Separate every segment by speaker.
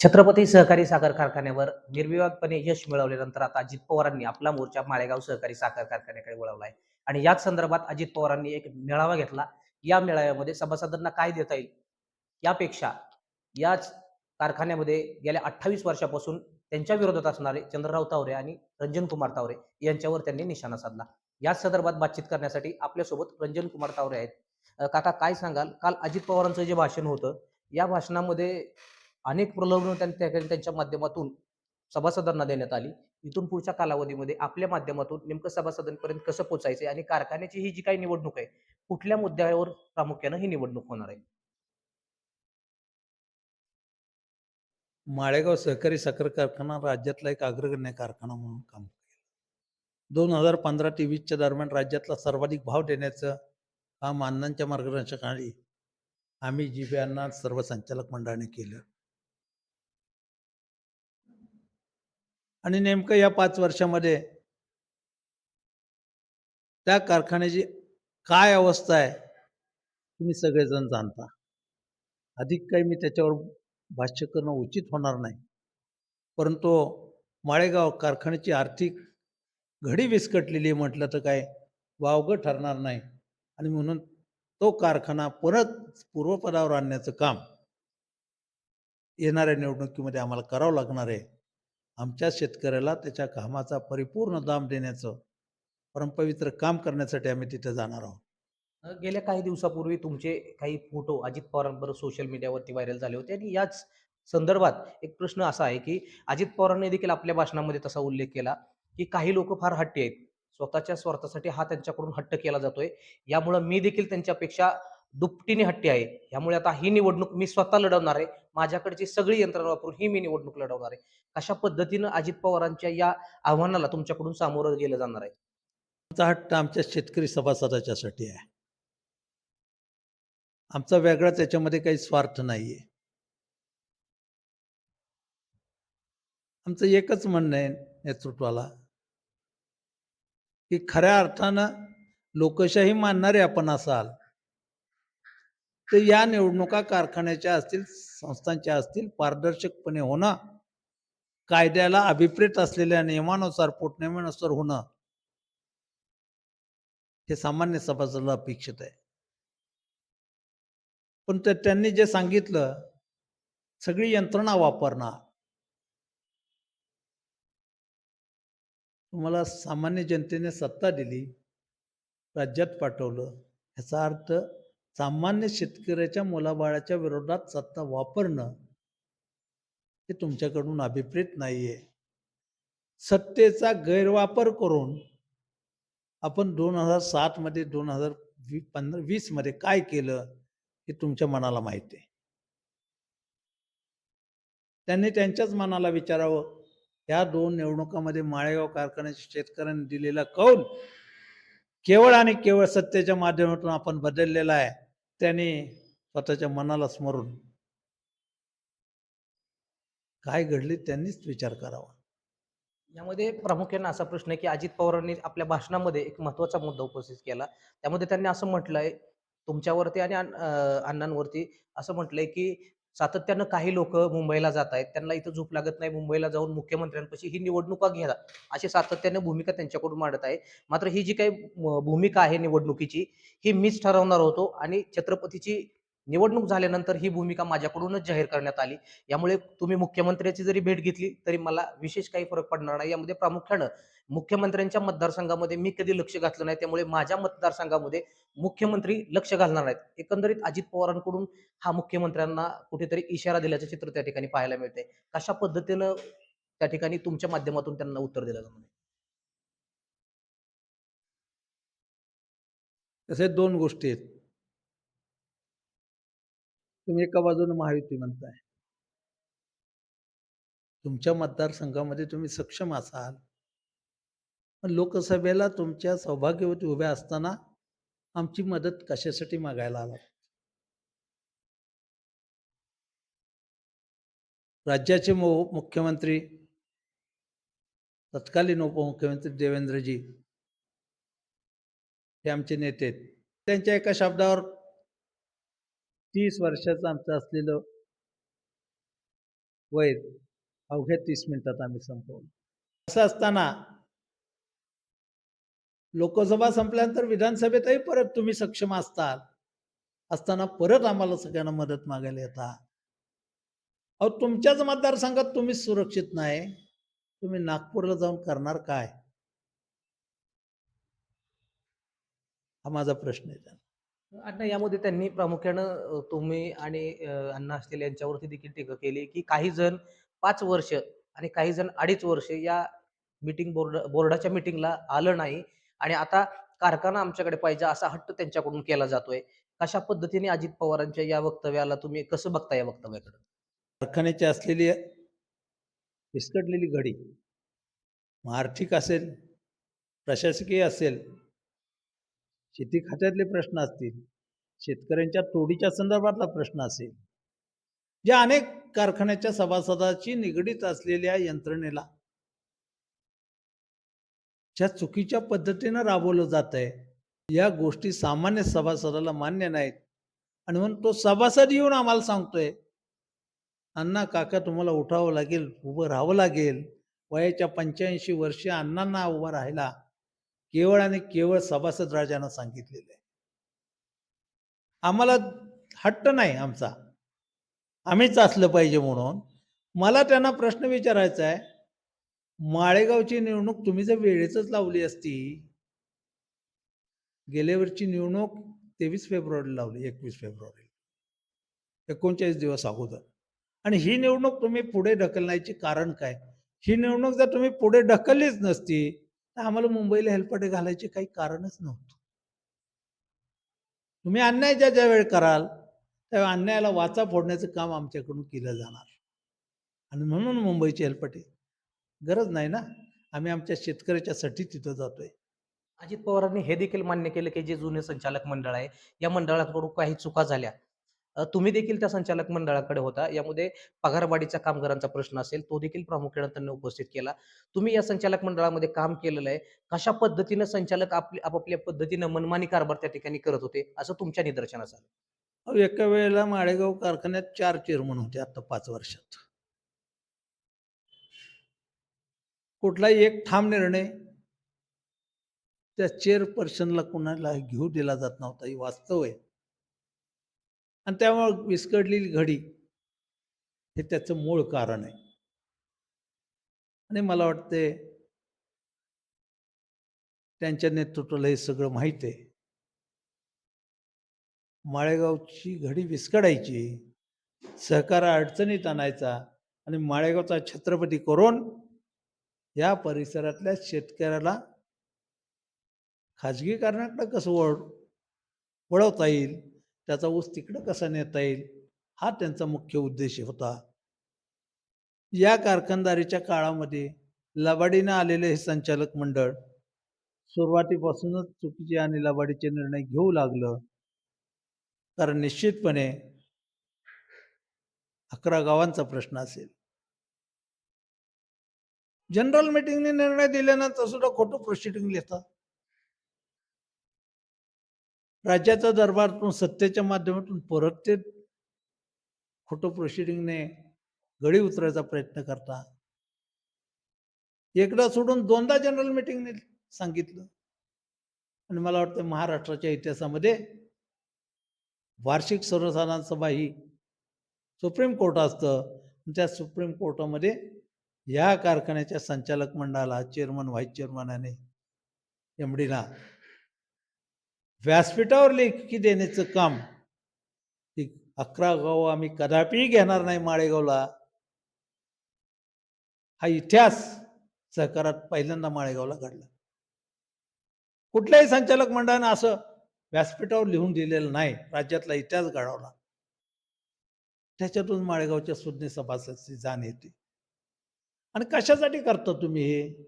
Speaker 1: छत्रपती सहकारी साखर कारखान्यावर निर्विवादपणे यश मिळवल्यानंतर आता अजित पवारांनी आपला मोर्चा माळेगाव सहकारी साखर कारखान्याकडे वळवला आहे आणि याच संदर्भात अजित पवारांनी एक मेळावा घेतला. या मेळाव्यामध्ये सभासदांना काय देता येईल? यापेक्षा याच कारखान्यामध्ये गेल्या अठ्ठावीस वर्षापासून त्यांच्या विरोधात असणारे चंद्रराव तावरे आणि रंजन कुमार तावरे यांच्यावर त्यांनी निशाणा साधला. याच संदर्भात बातचीत करण्यासाठी आपल्यासोबत रंजन कुमार तावरे आहेत. काका काय सांगाल? काल अजित पवारांचं जे भाषण होतं या भाषणामध्ये अनेक प्रलोभनं त्यांनी त्यांच्या माध्यमातून सभासदांना देण्यात आली. इथून पुढच्या कालावधीमध्ये आपल्या माध्यमातून नेमकं सभासदांपर्यंत कसं पोचायचं आणि कारखान्याची ही जी काही निवडणूक आहे कुठल्या मुद्द्यावर प्रामुख्यानं ही निवडणूक होणार आहे?
Speaker 2: माळेगाव सहकारी साखर कारखाना राज्यातला एक अग्रगण्य कारखाना म्हणून काम केलं. दोन हजार पंधरा ते वीसच्या दरम्यान राज्यातला सर्वाधिक भाव देण्याचं काम अण्णांच्या मार्गदर्शनाखाली आम्ही जी बी अण्णा सर्व संचालक मंडळाने केलं. आणि नेमकं या पाच वर्षामध्ये त्या कारखान्याची काय अवस्था आहे तुम्ही सगळेजण जाणता. अधिक काही मी त्याच्यावर भाष्य करणं उचित होणार नाही. परंतु माळेगाव कारखान्याची आर्थिक घडी विस्कटलेली आहे म्हटलं तर काय वावगं ठरणार नाही. आणि म्हणून तो कारखाना परत पूर्वपदावर आणण्याचं काम येणाऱ्या निवडणुकीमध्ये आम्हाला करावं लागणार आहे. आमच्या शेतकऱ्याला त्याच्या कामाचा परिपूर्ण दाम देण्याचं परमपवित्र काम करण्यासाठी आम्ही तिथे जाणार आहोत.
Speaker 1: गेल्या काही दिवसापूर्वी तुमचे काही फोटो अजित पवारांबरोबर सोशल मीडियावरती व्हायरल झाले होते आणि याच संदर्भात एक प्रश्न असा आहे की अजित पवारांनी देखील आपल्या भाषणामध्ये तसा उल्लेख केला की काही लोक फार हट्टी आहेत. स्वतःच्या स्वार्थासाठी हा त्यांच्याकडून हट्ट केला जातोय. यामुळं मी देखील त्यांच्यापेक्षा दुपटीने हट्टी आहे. यामुळे आता ही निवडणूक मी स्वतः लढवणार आहे. माझ्याकडची सगळी यंत्रणा वापरून ही मी निवडणूक लढवणार आहे. अशा पद्धतीनं अजित पवारांच्या या आव्हानाला तुमच्याकडून सामोरं गेलं जाणार आहे?
Speaker 2: आमचा हट्ट आमच्या शेतकरी सभासदाच्यासाठी आहे. आमचा वेगळा त्याच्यामध्ये काही स्वार्थ नाही आहे आमचं एकच म्हणणं आहे नेतृत्वाला की खऱ्या अर्थानं लोकशाही मानणारे आपण असाल तर या निवडणुका कारखान्याच्या असतील संस्थांच्या असतील पारदर्शकपणे होणं कायद्याला अभिप्रेत असलेल्या नियमानुसार पोटनियमानुसार होणं हे सामान्य सभासदाला अपेक्षित आहे. पण तर त्यांनी जे सांगितलं सगळी यंत्रणा वापरणार तुम्हाला सामान्य जनतेने सत्ता दिली राज्यात पाठवलं ह्याचा अर्थ सामान्य शेतकऱ्याच्या मुलाबाळाच्या विरोधात सत्ता वापरणं हे तुमच्याकडून अभिप्रेत नाहीये. सत्तेचा गैरवापर करून आपण दोन हजार सातमध्ये दोन हजार वी पंधरा वीसमध्ये काय केलं हे तुमच्या मनाला माहिती आहे. त्यांनी त्यांच्याच मनाला विचारावं. या दोन निवडणुकामध्ये माळेगाव कारखान्याच्या शेतकऱ्यांनी दिलेला कौल केवळ आणि केवळ सत्तेच्या माध्यमातून आपण बदललेला आहे. त्याने स्वतःच्या मनाला स्मरून काय घडले त्यांनीच विचार करावा.
Speaker 1: यामध्ये प्रामुख्याने असा प्रश्न आहे की अजित पवारांनी आपल्या भाषणामध्ये एक महत्त्वाचा मुद्दा उपस्थित केला. त्यामध्ये त्यांनी असं म्हटलंय तुमच्यावरती आणि अण्णांवरती असं म्हटलंय की सातत्यानं काही लोक मुंबईला जात आहेत. त्यांना इथं झोप लागत नाही. मुंबईला जाऊन मुख्यमंत्र्यांपाशी ही निवडणुका घ्या अशी सातत्याने भूमिका त्यांच्याकडून मांडत आहे. मात्र ही जी काही भूमिका आहे निवडणुकीची ही मीच ठरवणार होतो आणि छत्रपतीची निवडणूक झाल्यानंतर ही भूमिका माझ्याकडूनच जाहीर करण्यात आली. यामुळे तुम्ही मुख्यमंत्र्याची जरी भेट घेतली तरी मला विशेष काही फरक पडणार नाही. यामध्ये प्रामुख्यानं मुख्यमंत्र्यांच्या मतदारसंघामध्ये मी कधी लक्ष घातलं नाही. त्यामुळे माझ्या मतदारसंघामध्ये मुख्यमंत्री लक्ष घालणार नाहीत. एकंदरीत अजित पवारांकडून हा मुख्यमंत्र्यांना कुठेतरी इशारा दिल्याचं चित्र त्या ठिकाणी पाहायला मिळते कशा पद्धतीनं त्या ठिकाणी तुमच्या माध्यमातून त्यांना उत्तर दिलं जाणार?
Speaker 2: तसे दोन गोष्टी आहेत. तुम्ही एका बाजूने महायुती म्हणताय. तुमच्या मतदारसंघामध्ये तुम्ही सक्षम असाल. पण लोकसभेला तुमच्या सौभाग्यवती उभ्या असताना आमची मदत कशासाठी मागायला आला राज्याचे मु मुख्यमंत्री तत्कालीन उपमुख्यमंत्री देवेंद्रजी हे आमचे नेते त्यांच्या एका शब्दावर तीस वर्षाचं आमचं असलेलं वैर अवघ्या तीस मिनिटात आम्ही संपवलं. असं असताना लोकसभा संपल्यानंतर विधानसभेतही परत तुम्ही सक्षम असतात असताना परत आम्हाला सगळ्यांना मदत मागायला येता. अहो तुमच्याच मतदारसंघात तुम्ही सुरक्षित नाही. तुम्ही नागपूरला जाऊन करणार काय? हा माझा प्रश्न आहे त्यांना.
Speaker 1: अण्णा यामध्ये त्यांनी प्रामुख्यानं तुम्ही आणि अण्णा असतील यांच्यावरती देखील टीका केली की काही जण पाच वर्ष आणि काही जण अडीच वर्ष या मीटिंग बोर्ड बोर्डाच्या मीटिंगला आलं नाही आणि आता कारखाना आमच्याकडे पाहिजे असा हट्ट त्यांच्याकडून केला जातोय. कशा पद्धतीने अजित पवारांच्या या वक्तव्याला तुम्ही कसं बघता या वक्तव्याकडे?
Speaker 2: कारखान्याची असलेली विस्कटलेली घडी आर्थिक असेल प्रशासकीय असेल शेती खात्यातले प्रश्न असतील शेतकऱ्यांच्या तोडीच्या संदर्भातला प्रश्न असेल ज्या अनेक कारखान्याच्या सभासदाची निगडीत असलेल्या यंत्रणेला ज्या चुकीच्या पद्धतीनं राबवलं जात आहे या गोष्टी सामान्य सभासदाला मान्य नाहीत. आणि म्हणून तो सभासद येऊन आम्हाला सांगतोय अण्णा काका तुम्हाला उठावं लागेल उभं राहावं लागेल. वयाच्या पंच्याऐंशी वर्षे अण्णांना उभं राहायला केवळ आणि केवळ सभासद राजांना सांगितलेलं आहे. आम्हाला हट्ट नाही आमचा. आम्हीच असलं पाहिजे म्हणून. मला त्यांना प्रश्न विचारायचा आहे माळेगावची निवडणूक तुम्ही जर वेळेतच लावली असती गेल्या वर्षी निवडणूक तेवीस फेब्रुवारीला लावली एकवीस फेब्रुवारी एकोणचाळीस दिवस अगोदर. आणि ही निवडणूक तुम्ही पुढे ढकलण्याचे कारण काय? ही निवडणूक जर तुम्ही पुढे ढकललीच नसती तर आम्हाला मुंबईला हेलपाटे घालायचे काही कारणच नव्हतं. तुम्ही अन्याय ज्या ज्या वेळ कराल त्यावेळी अन्यायाला वाचा फोडण्याचं काम आमच्याकडून केलं जाणार. आणि म्हणून मुंबईचे हेलपटे. गरज नाही ना? आम्ही आमच्या शेतकऱ्याच्यासाठी तिथं जातोय.
Speaker 1: अजित पवारांनी हे देखील मान्य केलं की जे जुने संचालक मंडळ आहे या मंडळाकडून काही चुका झाल्या. तुम्ही देखील त्या संचालक मंडळाकडे होता. यामध्ये पगारवाढीचा कामगारांचा प्रश्न असेल तो देखील प्रामुख्याने त्यांनी उपस्थित केला. तुम्ही या संचालक मंडळामध्ये काम केलेलं आहे. कशा पद्धतीनं संचालक आपली आपापल्या पद्धतीनं मनमानी कारभार त्या ठिकाणी करत होते असं तुमच्या निदर्शनास आलं?
Speaker 2: एका वेळेला माळेगाव कारखान्यात चार चेअरमन होते आता पाच वर्षात. कुठलाही एक ठाम निर्णय त्या चेअरपर्सनला कुणाला घेऊ दिला जात नव्हता. ही वास्तव आहे. आणि त्यामुळे विस्कटलेली घडी हे त्याचं मूळ कारण आहे. आणि मला वाटते त्यांच्या नेतृत्वाला हे सगळं माहीत आहे. माळेगावची घडी विस्कडायची सहकार अडचणीत आणायचा आणि माळेगावचा छत्रपती करून या परिसरातल्या शेतकऱ्याला खाजगीकरणाकडं कसं वळ वळवता येईल? त्याचा ऊस तिकडं कसा नेता येईल? हा त्यांचा मुख्य उद्देश होता. या कारखानदारीच्या काळामध्ये लबाडीनं आलेले हे संचालक मंडळ सुरुवातीपासूनच चुकीचे आणि लबाडीचे निर्णय घेऊ लागलं. कारण निश्चितपणे अकरा गावांचा प्रश्न असेल. जनरल मीटिंगने निर्णय दिल्यानंतर सुद्धा खोटं प्रोसिडिंग लिहितात राज्याच्या दरबारातून सत्तेच्या माध्यमातून परत ते खोटं प्रोसिडिंगने गळी उतरायचा प्रयत्न करता. एकदा सोडून दोनदा जनरल मीटिंगने सांगितलं. आणि मला वाटतं महाराष्ट्राच्या इतिहासामध्ये वार्षिक सर्वसाधारण सभा ही सुप्रीम कोर्ट असतं. त्या सुप्रीम कोर्टामध्ये या कारखान्याच्या संचालक मंडळाला चेअरमन व्हाईस चेअरमनाने एम डीला व्यासपीठावर लेखी देण्याचं काम ती अकरा गाव आम्ही कदापि घेणार नाही माळेगावला. हा इतिहास सहकारात पहिल्यांदा माळेगावला घडला. कुठल्याही संचालक मंडळानं असं व्यासपीठावर लिहून दिलेलं नाही राज्यातला इतिहास घडवला. त्याच्यातून माळेगावच्या सुज्ञ सभासदची जाण येते. आणि कशासाठी करता तुम्ही हे?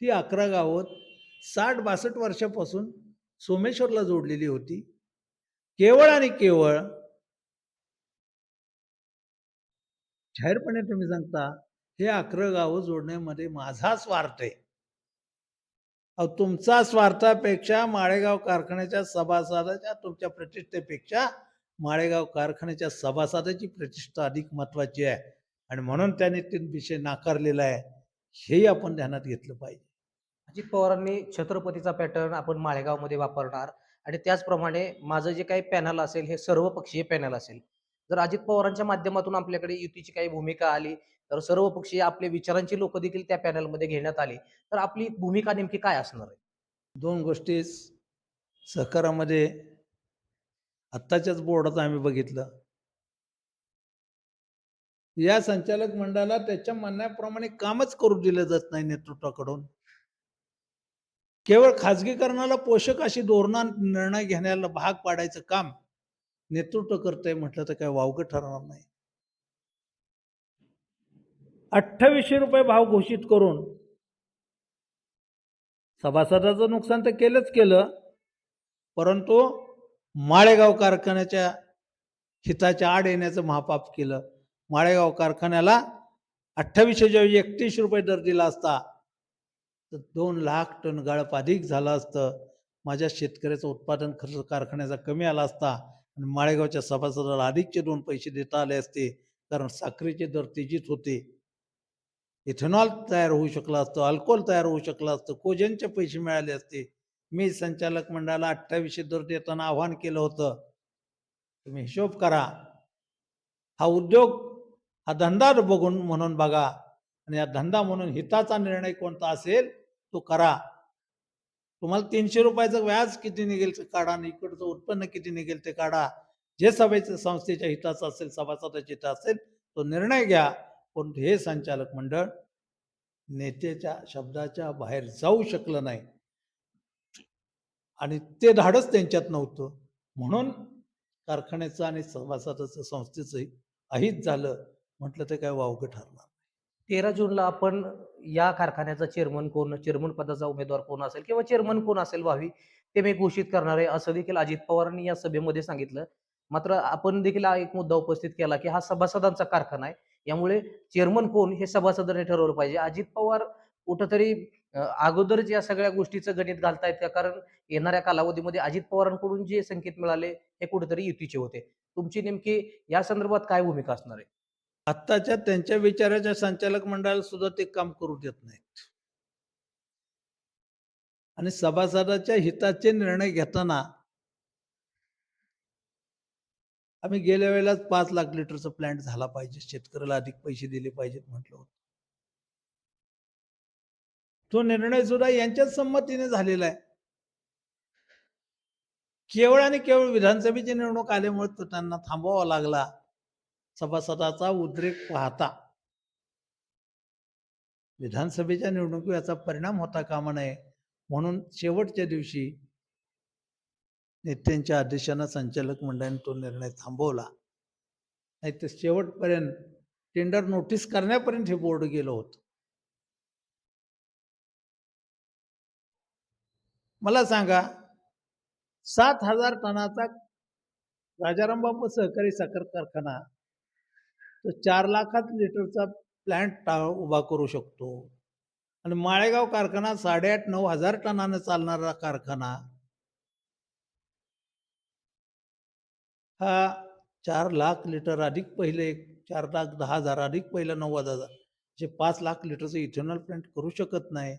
Speaker 2: ती अकरा गावं साठ बासष्ट वर्षापासून सोमेश्वरला जोडलेली होती. केवळ आणि केवळ जाहीरपणे तुम्ही सांगता हे अकरा गावं जोडण्यामध्ये माझा स्वार्थ आहे. अहो तुमचा स्वार्थापेक्षा माळेगाव कारखान्याच्या सभासदाच्या तुमच्या प्रतिष्ठेपेक्षा माळेगाव कारखान्याच्या सभासदाची प्रतिष्ठा अधिक महत्वाची आहे. आणि म्हणून त्याने ते विषय नाकारलेला आहे. हेही आपण ध्यानात घेतलं पाहिजे.
Speaker 1: अजित पवारांनी छत्रपतीचा पॅटर्न आपण माळेगावमध्ये वापरणार. आणि त्याचप्रमाणे माझं जे काही पॅनल असेल हे सर्वपक्षीय पॅनल असेल. जर अजित पवारांच्या माध्यमातून आपल्याकडे युतीची काही भूमिका आली तर सर्वपक्षीय आपले विचारांची लोक देखील त्या पॅनलमध्ये घेण्यात आली. तर आपली भूमिका नेमकी काय असणार आहे?
Speaker 2: दोन गोष्टी सहकारामध्ये आत्ताच्याच बोर्डात आम्ही बघितलं. या संचालक मंडळाला त्याच्या म्हणण्याप्रमाणे कामच करू दिलं जात नाही नेतृत्वाकडून. केवळ खाजगीकरणाला पोषक अशी धोरणा निर्णय घेण्याला भाग पाडायचं काम नेतृत्व करतंय म्हटलं तर काय वावगं ठरणार नाही. अठ्ठावीसशे रुपये भाव घोषित करून सभासदाचं नुकसान तर केलंच केलं परंतु माळेगाव कारखान्याच्या हिताच्या आड येण्याचं महापाप केलं. माळेगाव कारखान्याला अठ्ठावीसशे ऐवजी एकतीस रुपये दर दिला असता तर दोन लाख टन गाळप अधिक झालं असतं. माझ्या शेतकऱ्याचं उत्पादन खर्च कारखान्याचा कमी आला असता आणि माळेगावच्या सभासदाला अधिकचे दोन पैसे देता आले असते. कारण साखरेचे दर तेजीत होते. इथेनॉल तयार होऊ शकलं असतं अल्कोहोल तयार होऊ शकलं असतं कोजनचे पैसे मिळाले असते. मी संचालक मंडळाला अठ्ठावीसशे दर देताना आव्हान केलं होतं. तुम्ही हिशोब करा. हा उद्योग हा धंदा बघून म्हणून बघा. आणि या धंदा म्हणून हिताचा निर्णय कोणता असेल? तो करा. तुम्हाला तीनशे रुपयाचं व्याज किती निघेल ते काढा आणि इकडचं उत्पन्न किती निघेल ते काढा. जे सभेचं संस्थेच्या हिताचं असेल सभासदाच्या हिता असेल तो निर्णय घ्या. पण हे संचालक मंडळ नेत्याच्या शब्दाच्या बाहेर जाऊ शकलं नाही. आणि ते धाडच त्यांच्यात नव्हतं. म्हणून कारखान्याचं आणि सभासदाचं संस्थेचं अहित झालं. म्हटलं ते काय वावगं ठरणार.
Speaker 1: तेरा जूनला आपण या कारखान्याचा चेअरमन कोण चेअरमन पदाचा उमेदवार कोण असेल किंवा चेअरमन कोण असेल व्हावी ते मी घोषित करणार आहे. असं देखील अजित पवारांनी या सभेमध्ये सांगितलं. मात्र आपण देखील हा एक मुद्दा उपस्थित केला की हा सभासदांचा कारखाना आहे. यामुळे चेअरमन कोण हे सभासदांनी ठरवलं पाहिजे. अजित पवार कुठंतरी अगोदरच या सगळ्या गोष्टीचं गणित घालतायत का? कारण येणाऱ्या कालावधीमध्ये अजित पवारांकडून जे संकेत मिळाले हे कुठेतरी युतीचे होते. तुमची नेमकी या संदर्भात काय भूमिका असणार आहे?
Speaker 2: आत्ताच्या त्यांच्या विचाराच्या संचालक मंडळाला सुद्धा ते काम करू देत नाहीत. आणि सभासदाच्या हिताचे निर्णय घेताना आम्ही गेल्या वेळेलाच पाच लाख लिटरचा प्लॅन्ट झाला पाहिजे. शेतकऱ्याला अधिक पैसे दिले पाहिजेत म्हटलं होतं. तो निर्णय सुद्धा यांच्याच संमतीने झालेला आहे. केवळ आणि केवळ विधानसभेची निवडणूक आल्यामुळे तो त्यांना थांबवावा लागला. सभासदाचा उद्रेक पाहता. विधानसभेच्या निवडणुकीवर याचा परिणाम होता कामा नये म्हणून शेवटच्या दिवशी नेत्यांच्या आदेशानं संचालक मंडळाने तो निर्णय थांबवला. नाही तर शेवटपर्यंत टेंडर नोटीस करण्यापर्यंत हे बोर्ड गेलं होतं. मला सांगा सात हजार टनाचा राजारामबापू सहकारी साखर कारखाना तर चार लाखात लिटरचा प्लॅन्ट टा उभा करू शकतो. आणि माळेगाव कारखाना साडेआठ नऊ हजार टनानं चालणारा कारखाना. हा चार लाख लिटर अधिक पहिले चार लाख दहा हजार अधिक पहिला नव्वद हजार जे पाच लाख लिटरचं इथेनॉल प्लॅन्ट करू शकत नाही.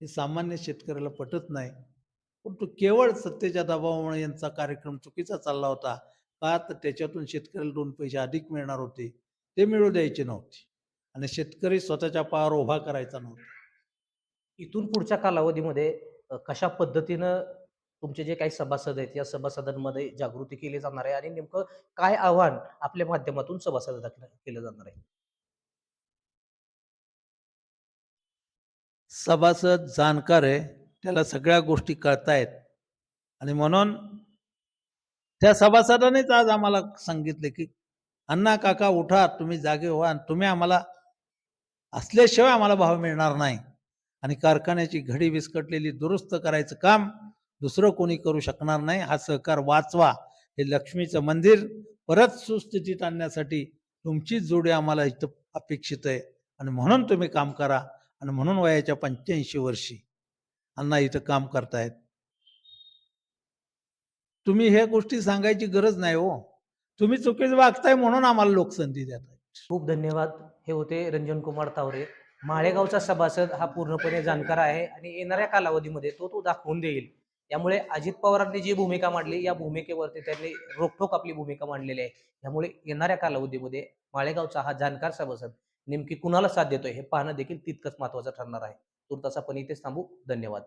Speaker 2: हे सामान्य शेतकऱ्याला पटत नाही. परंतु केवळ सत्तेच्या दबावामुळे यांचा कार्यक्रम चुकीचा चालला होता. का? तर त्याच्यातून शेतकऱ्याला दोन पैसे अधिक मिळणार होते. ते मिळू द्यायचे नव्हते. आणि शेतकरी स्वतःच्या पायावर उभा करायचा नव्हता.
Speaker 1: इथून पुढच्या कालावधीमध्ये कशा पद्धतीनं तुमचे जे काही सभासद आहेत या सभासदांमध्ये जागृती केली जाणार आहे? आणि नेमकं काय आव्हान आपल्या माध्यमातून सभासदांना केलं जाणार आहे?
Speaker 2: सभासद जाणकार आहे. त्याला सगळ्या गोष्टी कळतायत. आणि म्हणून त्या सभासदानेच आज आम्हाला सांगितले की अण्णा काका उठा तुम्ही जागे व्हा आणि तुम्ही आम्हाला असल्याशिवाय आम्हाला भाव मिळणार नाही. आणि कारखान्याची घडी विस्कटलेली दुरुस्त करायचं काम दुसरं कोणी करू शकणार नाही. हा सहकार वाचवा. हे लक्ष्मीचं मंदिर परत सुस्थितीत आणण्यासाठी तुमचीच जोडी आम्हाला इथं अपेक्षित आहे. आणि म्हणून तुम्ही काम करा. आणि म्हणून वयाच्या पंच्याऐंशी वर्षी अण्णा इथं काम करतायत. तुम्ही हे गोष्टी सांगायची गरज नाही हो. तुम्ही चुकीचं वागताय म्हणून आम्हाला लोकसंधी देताय.
Speaker 1: खूप धन्यवाद. हे होते रंजन कुमार तावरे. माळेगावचा सभासद हा पूर्णपणे जाणकार आहे आणि येणाऱ्या कालावधीमध्ये तो तो दाखवून देईल. त्यामुळे अजित पवारांनी जी भूमिका मांडली या भूमिकेवरती त्यांनी रोखोक आपली भूमिका मांडलेली आहे. त्यामुळे येणाऱ्या कालावधीमध्ये माळेगावचा हा जाणकार सभासद नेमकी कुणाला साथ देतोय हे पाहणं देखील तितकंच महत्वाचं ठरणार आहे. तुर्तास आपण इथेच थांबू. धन्यवाद.